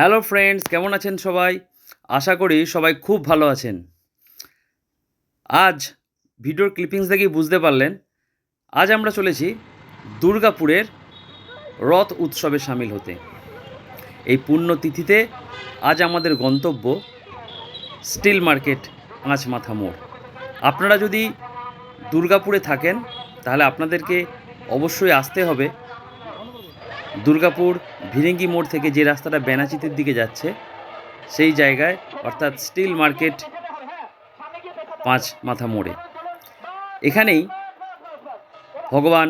Hello friends, কেমন আছেন সবাই? আশা করি সবাই খুব ভালো আছেন। আজ ভিডিওর ক্লিপিংস দেখেই বুঝতে পারলেন, আজ আমরা চলেছি দুর্গাপুরের রথ উৎসবে সামিল হতে। এই পুণ্যতিথিতে আজ আমাদের গন্তব্য স্টিল মার্কেট পাঁচ মাথা মোড়। আপনারা যদি দুর্গাপুরে থাকেন, তাহলে আপনাদেরকে অবশ্যই আসতে হবে। দুর্গাপুর ভিরিঙ্গি মোড় থেকে যে রাস্তাটা বেনাচিতের দিকে যাচ্ছে, সেই জায়গায়, অর্থাৎ স্টিল মার্কেট পাঁচ মাথা মোড়ে। এখানেই ভগবান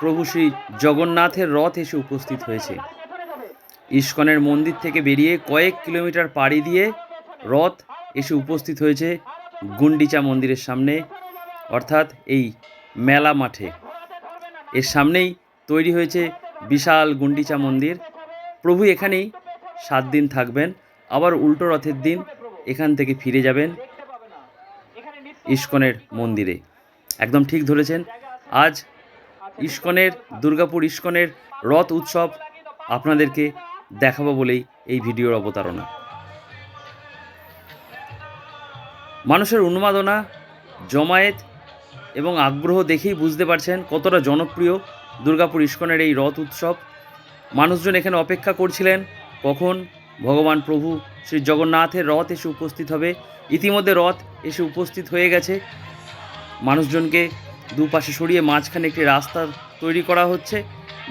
প্রভু শ্রী জগন্নাথের রথ এসে উপস্থিত হয়েছে। ইস্কনের মন্দির থেকে বেরিয়ে কয়েক কিলোমিটার পাড়ি দিয়ে রথ এসে উপস্থিত হয়েছে গুন্ডিচা মন্দিরের সামনে, অর্থাৎ এই মেলা মাঠে। এর সামনেই তৈরি হয়েছে বিশাল গুন্ডিচা মন্দির। প্রভু এখানেই সাত দিন থাকবেন, আবার উল্টো রথের দিন এখান থেকে ফিরে যাবেন ইস্কনের মন্দিরে। একদম ঠিক ধরেছেন, আজ ইস্কনের, দুর্গাপুর ইস্কনের রথ উৎসব আপনাদেরকে দেখাবো বলেই এই ভিডিওর অবতারণা। মানুষের উন্মাদনা, জমায়েত এবং আগ্রহ দেখেই বুঝতে পারছেন কতটা জনপ্রিয় দুর্গাপুর ইস্কনের এই রথ উৎসব। মানুষজন এখানে অপেক্ষা করছিলেন, কখন ভগবান প্রভু শ্রী জগন্নাথের রথ এসে উপস্থিত হবে। ইতিমধ্যে রথ এসে উপস্থিত হয়ে গেছে। মানুষজনকে দুপাশে সরিয়ে মাঝখানে একটি রাস্তা তৈরি করা হচ্ছে,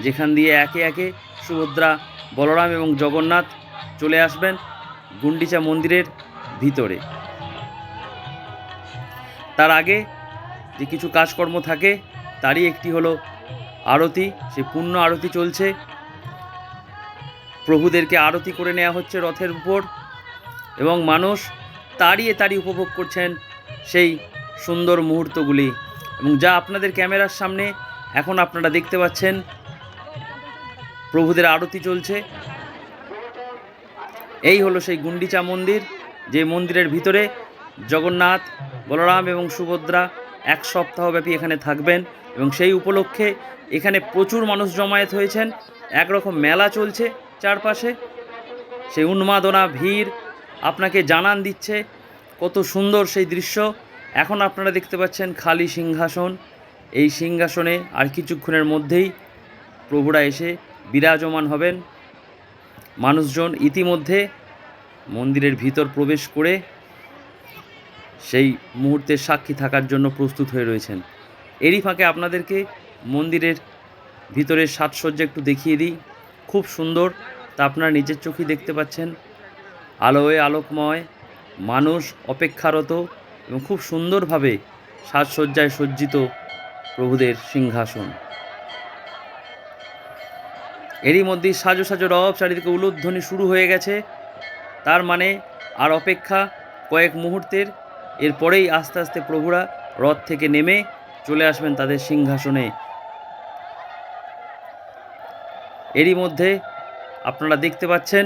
যেখান দিয়ে একে একে সুভদ্রা বলরাম এবং জগন্নাথ চলে আসবেন গুন্ডিচা মন্দিরের ভিতরে। তার আগে যে কিছু কাজকর্ম থাকে, তারই একটি হলো আরতি সে পূর্ণ আরতি চলছে। প্রভুদেরকে আরতি করে নেওয়া হচ্ছে রথের উপর এবং মানুষ তাড়িয়ে তাড়িয়ে উপভোগ করছেন সেই সুন্দর মুহূর্তগুলি। এবং যা আপনাদের ক্যামেরার সামনে এখন আপনারা দেখতে পাচ্ছেন, প্রভুদের আরতি চলছে। এই হলো সেই গুন্ডিচা মন্দির, যে মন্দিরের ভিতরে জগন্নাথ, বলরাম এবং সুভদ্রা এক সপ্তাহব্যাপী এখানে থাকবেন। এবং সেই উপলক্ষে এখানে প্রচুর মানুষ জমায়েত হয়েছেন। একরকম মেলা চলছে চারপাশে। সেই উন্মাদনা, ভিড় আপনাকে জানান দিচ্ছে। কত সুন্দর সেই দৃশ্য। এখন আপনারা দেখতে পাচ্ছেন খালি সিংহাসন। এই সিংহাসনে আর কিছুক্ষণের মধ্যেই প্রভুরা এসে বিরাজমান হবেন। মানুষজন ইতিমধ্যে মন্দিরের ভিতর প্রবেশ করে সেই মুহূর্তের সাক্ষী থাকার জন্য প্রস্তুত হয়ে রয়েছেন। এরই ফাঁকে আপনাদেরকে মন্দিরের ভিতরের সাজসজ্জা একটু দেখিয়ে দিই। খুব সুন্দর, তা আপনারা নিজের চোখেই দেখতে পাচ্ছেন। আলোয় আলোকময়, মানুষ অপেক্ষারত এবং খুব সুন্দরভাবে সাজসজ্জায় সজ্জিত প্রভুদের সিংহাসন। এরই মধ্যেই সাজো সাজো রব চারিদিকে উলুধ্বনি শুরু হয়ে গেছে। তার মানে আর অপেক্ষা কয়েক মুহূর্তের, এরপরেই আস্তে আস্তে প্রভুরা রথ থেকে নেমে চলে আসবেন তাদের সিংহাসনে। এরই মধ্যে আপনারা দেখতে পাচ্ছেন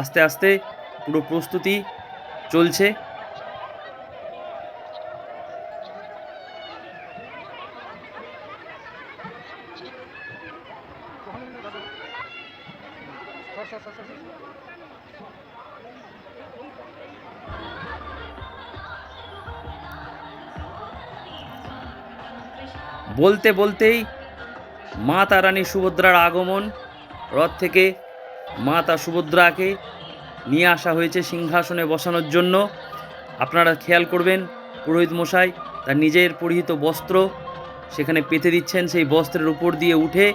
আস্তে আস্তে পুরো প্রস্তুতি চলছে। বলতে বলতেই মা তারানী সুভদ্রার আগমন, রথ থেকে মা তা সুভদ্রাকে নিয়ে আসা হয়েছে সিংহাসনে বসানোর জন্য। আপনারা খেয়াল করবেন, পুরোহিত মশাই তার নিজের পরিহিত বস্ত্র সেখানে পেতে দিচ্ছেন, সেই বস্ত্রের উপর দিয়ে উঠে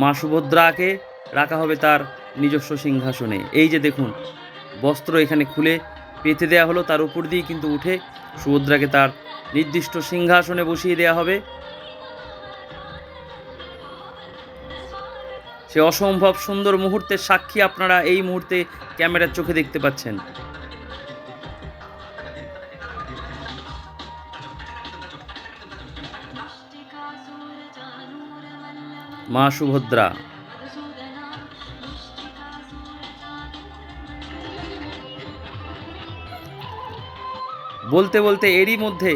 মা সুভদ্রাকে রাখা হবে তার নিজস্ব সিংহাসনে। এই যে দেখুন, বস্ত্র এখানে খুলে পেতে দেয়া হলো তার উপর দিয়ে কিন্তু উঠে সুভদ্রাকে তার নির্দিষ্ট সিংহাসনে বসিয়ে দেওয়া হবে। সে অসম্ভব সুন্দর মুহূর্তের সাক্ষী আপনারা এই মুহূর্তে ক্যামেরার চোখে দেখতে পাচ্ছেন। মা সুভদ্রা। বলতে বলতে এরই মধ্যে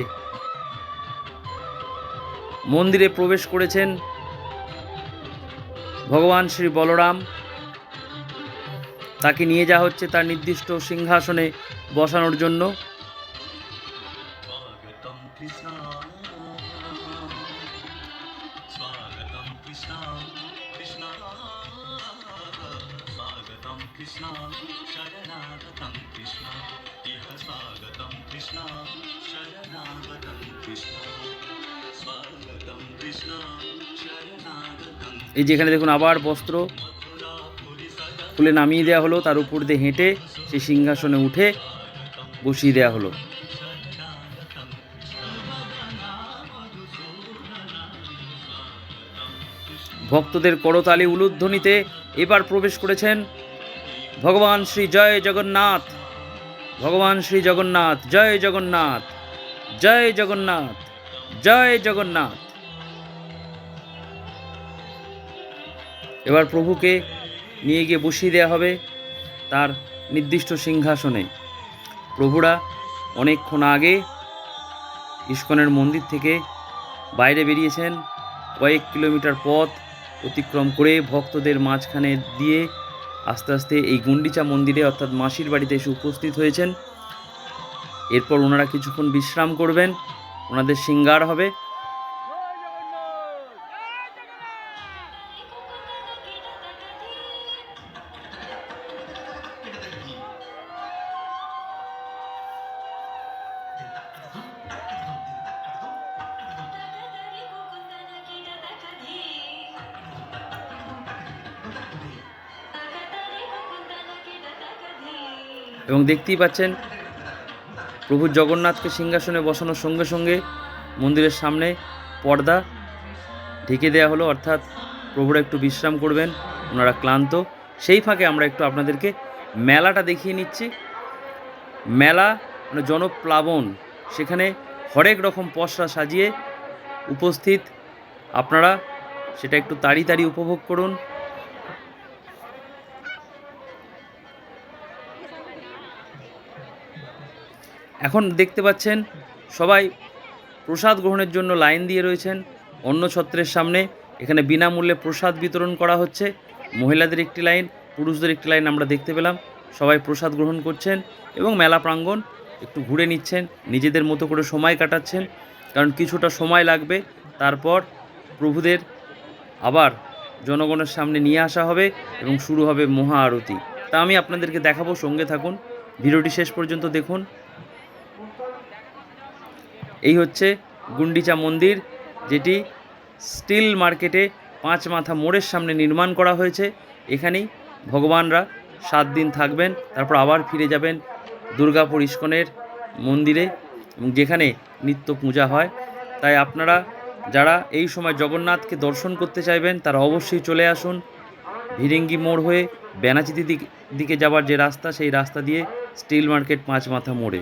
মন্দিরে প্রবেশ করেছেন ভগবান শ্রী বলরাম। তাকে নিয়ে যাওয়া হচ্ছে তার নির্দিষ্ট সিংহাসনে বসানোর জন্য। কৃষ্ণ। এই যেখানে দেখুন আবার বস্ত্র খুলে নামিয়ে দেওয়া হলো, তার উপর দিয়ে হেঁটে সেই সিংহাসনে উঠে বসিয়ে দেওয়া হলো। ভক্তদের করতালি উলুধ্বনিতে এবার প্রবেশ করেছেন ভগবান শ্রী জয় জগন্নাথ। ভগবান শ্রী জগন্নাথ, জয় জগন্নাথ জয় জগন্নাথ জয় জগন্নাথ। এবার প্রভুকে নিয়ে গিয়ে বসিয়ে দেওয়া হবে তার নির্দিষ্ট সিংহাসনে। প্রভুরা অনেকক্ষণ আগে ইস্কনের মন্দির থেকে বাইরে বেরিয়েছেন। কয়েক কিলোমিটার পথ অতিক্রম করে ভক্তদের মাঝখানে দিয়ে আস্তে আস্তে এই গুন্ডিচা মন্দিরে, অর্থাৎ মাসির বাড়িতে এসে উপস্থিত হয়েছেন। এরপর ওনারা কিছুক্ষণ বিশ্রাম করবেন। ওনাদের সিঙ্গার হবে। এবং দেখতেই পাচ্ছেন, প্রভু জগন্নাথকে সিংহাসনে বসানোর সঙ্গে সঙ্গে মন্দিরের সামনে পর্দা ঢেকে দেওয়া হলো, অর্থাৎ প্রভুরা একটু বিশ্রাম করবেন, ওনারা ক্লান্ত। সেই ফাঁকে আমরা একটু আপনাদেরকে মেলাটা দেখিয়ে নিচ্ছি। মেলা মানে জনপ্লাবন, সেখানে হরেক রকম পসরা সাজিয়ে উপস্থিত। আপনারা সেটা একটু তাড়ি তাড়ি উপভোগ করুন। এখন দেখতে পাচ্ছেন, সবাই প্রসাদ গ্রহণের জন্য লাইন দিয়ে রয়েছেন। অন্য ছত্রের সামনে এখানে বিনামূল্যে প্রসাদ বিতরণ করা হচ্ছে। মহিলাদের একটি লাইন, পুরুষদের একটি লাইন আমরা দেখতে পেলাম। সবাই প্রসাদ গ্রহণ করছেন এবং মেলা প্রাঙ্গণ একটু ঘুরে নিচ্ছেন, নিজেদের মতো করে সময় কাটাচ্ছেন, কারণ কিছুটা সময় লাগবে। তারপর প্রভুদের আবার জনগণের সামনে নিয়ে আসা হবে এবং শুরু হবে মহা আরতি। তা আমি আপনাদেরকে দেখাবো, সঙ্গে থাকুন। ভিডিওটি শেষ পর্যন্ত দেখুন। এই হচ্ছে গুন্ডিচা মন্দির, যেটি স্টিল মার্কেটে পাঁচ মাথা মোড়ের সামনে নির্মাণ করা হয়েছে। এখানেই ভগবানরা সাত দিন থাকবেন, তারপর আবার ফিরে যাবেন দুর্গাপুর ইস্কনের মন্দিরে এবং যেখানে নিত্য পূজা হয়। তাই আপনারা যারা এই সময় জগন্নাথকে দর্শন করতে চাইবেন, তারা অবশ্যই চলে আসুন ভিরিঙ্গি মোড় হয়ে বেনাচিতি দিক দিকে যাবার যে রাস্তা, সেই রাস্তা দিয়ে স্টিল মার্কেট পাঁচ মাথা মোড়ে।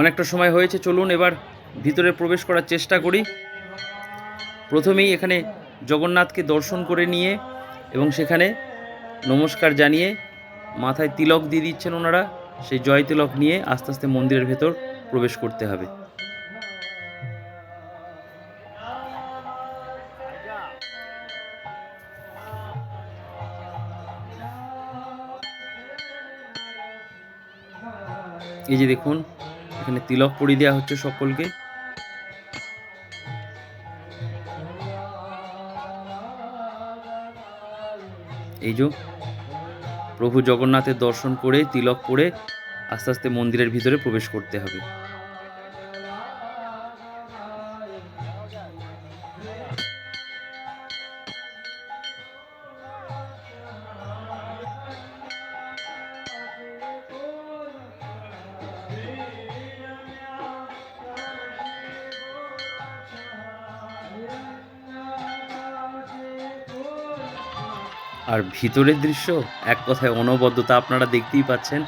অনেকটা সময় হয়েছে, চলুন এবার ভিতরে প্রবেশ করার চেষ্টা করি। প্রথমেই এখানে জগন্নাথকে দর্শন করে নিয়ে এবং সেখানে নমস্কার জানিয়ে মাথায় তিলক দিয়ে দিচ্ছেন ওনারা, সেই জয় তিলক নিয়ে আস্তে আস্তে মন্দিরের ভেতর প্রবেশ করতে হবে। এই যে দেখুন, এখানে তিলক পরিয়ে দেওয়া হচ্ছে সকলকে। এই যে প্রভু জগন্নাথের দর্শন করে, তিলক পরে আস্তে আস্তে মন্দিরের ভিতরে প্রবেশ করতে হবে। আর ভিতরের দৃশ্য এক কথায় অনবদ্যতা আপনারা দেখতেই পাচ্ছেন।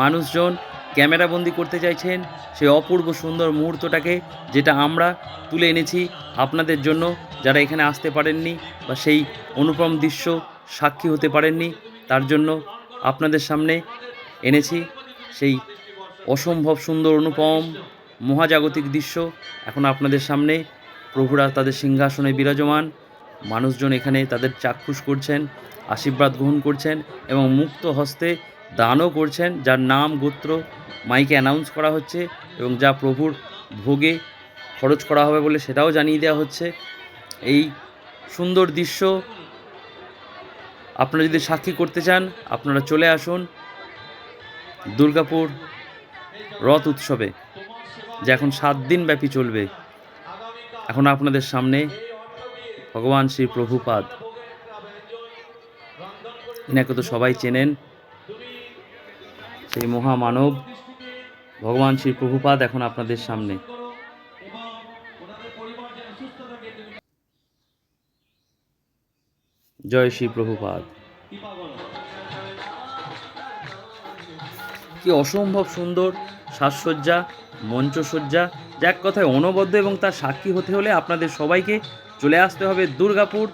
মানুষজন ক্যামেরাবন্দি করতে চাইছেন সেই অপূর্ব সুন্দর মুহূর্তটাকে, যেটা আমরা তুলে এনেছি আপনাদের জন্য যারা এখানে আসতে পারেননি বা সেই অনুপম দৃশ্য সাক্ষী হতে পারেননি, তার জন্য আপনাদের সামনে এনেছি সেই অসম্ভব সুন্দর অনুপম মহাজাগতিক দৃশ্য। এখন আপনাদের সামনে প্রভুরা তাদের সিংহাসনে বিরাজমান। মানুষজন এখানে তাদের চাক্ষুষ করছেন। আশীর্বাদ গ্রহণ করছেন এবং মুক্ত হস্তে দানও করছেন, যার নাম গোত্র মাইকে অ্যানাউন্স করা হচ্ছে এবং যা প্রভুর ভোগে খরচ করা হবে বলে সেটাও জানিয়ে দেওয়া হচ্ছে। এই সুন্দর দৃশ্য আপনারা যদি সাক্ষী করতে চান, আপনারা চলে আসুন দুর্গাপুর রথ উৎসবে, যা এখন সাত দিন ব্যাপী চলবে। এখন আপনাদের সামনে ভগবান শ্রী প্রভুপাদ। এনাকে তো সবাই চেনেন। সেই মহামানব ভগবান শ্রী প্রভুপাদ এখন আপনাদের সামনে। জয় শ্রী প্রভুপাদ। কি অসম্ভব সুন্দর সাজসজ্জা, মঞ্চসজ্জা এক কথায় অনবদ্য এবং তার সাক্ষী হতে হলে আপনাদের সবাইকে চলে আসতে হবে দুর্গাপুর।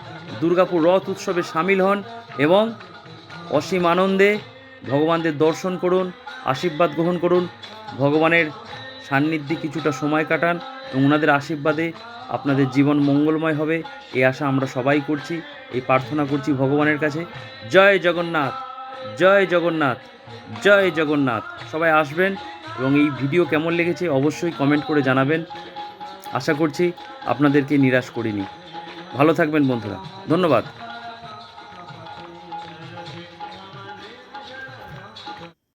দুর্গাপুর রথ উৎসবে সামিল হন এবং অসীম আনন্দে ভগবানদের দর্শন করুন, আশীর্বাদ গ্রহণ করুন। ভগবানের সান্নিধ্যে কিছুটা সময় কাটান এবং ওনাদের আশীর্বাদে আপনাদের জীবন মঙ্গলময় হবে। এই আশা আমরা সবাই করছি, এই প্রার্থনা করছি ভগবানের কাছে। জয় জগন্নাথ জয় জগন্নাথ জয় জগন্নাথ। সবাই আসবেন এবং এই ভিডিও কেমন লেগেছে অবশ্যই কমেন্ট করে জানাবেন। আশা করছি আপনাদেরকে নিরাশ করিনি। ভালো থাকবেন বন্ধুরা। ধন্যবাদ।